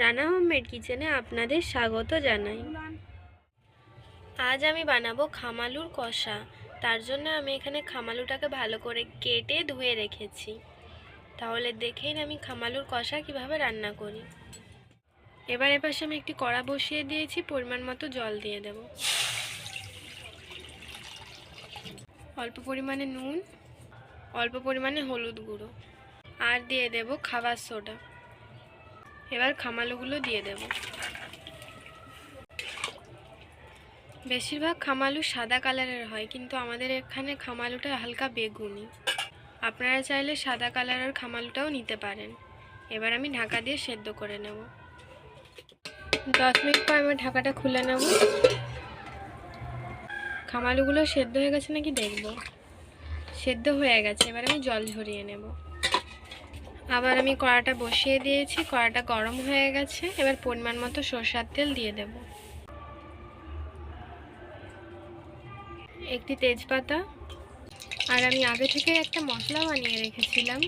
Rana homemade কিচেনে আপনাদের স্বাগত জানাই। আজ আমি বানাবো খামালুর কষা। তার জন্য আমি এখানে খামালুটাকে ভালো করে কেটে ধুয়ে রেখেছি। তাহলে দেখেই আমি খামালুর কষা কীভাবে রান্না করি। এবার এপাশে আমি একটি কড়া বসিয়ে দিয়েছি, পরিমাণ মতো জল দিয়ে দেব। অল্প পরিমাণে নুন, অল্প পরিমাণে হলুদ গুঁড়ো। আর দিয়ে দেব খাবার সোডা। এবার খামালুগুলো দিয়ে দেব। বেশিরভাগ খামালু সাদা কালারের হয়, কিন্তু আমাদের এখানে খামালুটা হালকা বেগুনি। আপনারা চাইলে সাদা কালারের খামালুটাও নিতে পারেন। এবার আমি ঢাকা দিয়ে সেদ্ধ করে নেব। দশ মিনিট পর আমি ঢাকাটা খুলে নেব। খামালুগুলো সেদ্ধ হয়ে গেছে নাকি দেখব? সেদ্ধ হয়ে গেছে, এবার আমি জল ঝরিয়ে নেব। আবার আমি কড়াটা বসিয়ে দিয়েছি, কড়াটা গরম হয়ে গেছে। এবার পরিমাণ মতো সরষার তেল দিয়ে দেব। একটি তেজপাতা। আর আমি আগে থেকে একটা মশলা বানিয়ে রেখেছিলাম।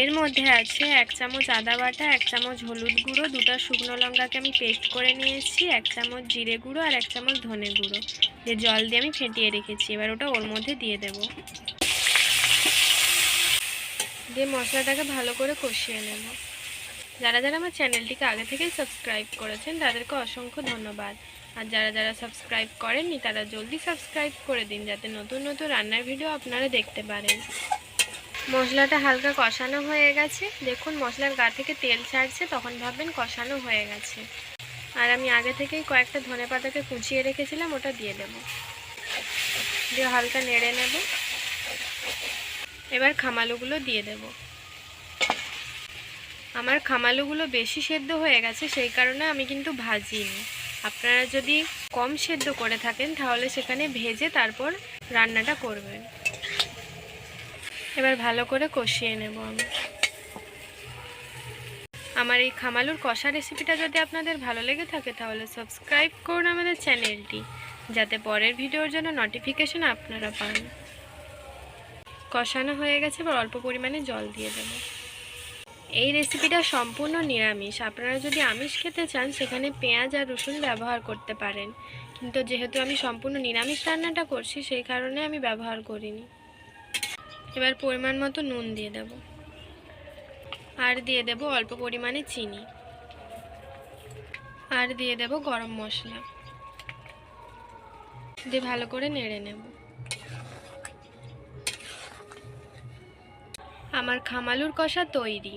এর মধ্যে আছে এক চামচ আদা বাটা, এক চামচ হলুদ গুঁড়ো, দুটো শুকনো লঙ্কাকে আমি পেস্ট করে নিয়েছি, এক চামচ জিরে গুঁড়ো আর এক চামচ ধনে গুঁড়ো। যে জল দিয়ে আমি ফেটিয়ে রেখেছি, এবার ওটা ওর মধ্যে দিয়ে দেব। দিয়ে মশলাটাকে ভালো করে কষিয়ে নেব। যারা যারা আমার চ্যানেলটিকে আগে থেকেই সাবস্ক্রাইব করেছেন, তাদেরকে অসংখ্য ধন্যবাদ। আর যারা যারা সাবস্ক্রাইব করেননি, তারা জলদি সাবস্ক্রাইব করে দিন, যাতে নতুন নতুন রান্নার ভিডিও আপনারা দেখতে পারেন। মশলাটা হালকা কষানো হয়ে গেছে। দেখুন, মশলার গা থেকে তেল ছাড়ছে, তখন ভাববেন কষানো হয়ে গেছে। আর আমি আগে থেকেই কয়েকটা ধনে পাতাকে কুচিয়ে রেখেছিলাম, ওটা দিয়ে দেব। দিয়ে হালকা নেড়ে নেব। এবার খামালুগুলো দিয়ে দেব। আমার খামালুগুলো বেশি সেদ্ধ হয়ে গেছে, সেই কারণে আমি কিন্তু ভাজিনি। আপনারা যদি কম সেদ্ধ করে থাকেন, তাহলে সেখানে ভেজে তারপর রান্নাটা করবেন। এবার ভালো করে কষিয়ে নেব আমি। আমার এই খামালুর কষা রেসিপিটা যদি আপনাদের ভালো লেগে থাকে, তাহলে সাবস্ক্রাইব করুন আমাদের চ্যানেলটি, যাতে পরের ভিডিওর জন্য নোটিফিকেশন আপনারা পান। কষানো হয়ে গেছে, এবার অল্প পরিমাণে জল দিয়ে দেব। এই রেসিপিটা সম্পূর্ণ নিরামিষ। আপনারা যদি আমিষ খেতে চান, সেখানে পেঁয়াজ আর রসুন ব্যবহার করতে পারেন। কিন্তু যেহেতু আমি সম্পূর্ণ নিরামিষ রান্নাটা করছি, সেই কারণে আমি ব্যবহার করিনি। এবার পরিমাণ মতো নুন দিয়ে দেব। আর দিয়ে দেব অল্প পরিমাণে চিনি। আর দিয়ে দেব গরম মশলা। দিয়ে ভালো করে নেড়ে নেব। আমার খামালুর কষা তৈরি।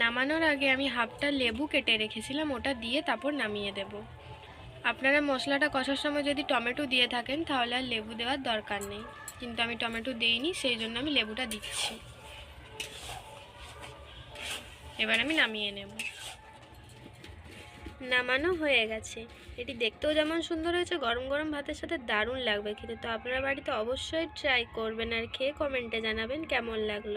নামানোর আগে আমি হাফটা লেবু কেটে রেখেছিলাম, ওটা দিয়ে তারপর নামিয়ে দেব। আপনারা মশলাটা কষার সময় যদি টমেটো দিয়ে থাকেন, তাহলে আর লেবু দেওয়ার দরকার নেই। কিন্তু আমি টমেটো দিইনি, সেই জন্য আমি লেবুটা দিচ্ছি। এবার আমি নামিয়ে নেব। নামানো হয়ে গেছে। এটি দেখতেও যেমন সুন্দর হয়েছে, গরম গরম ভাতের সাথে দারুণ লাগবে খেতে। তো আপনারা বাড়িতে অবশ্যই ট্রাই করবেন আর খেয়ে কমেন্টে জানাবেন কেমন লাগল।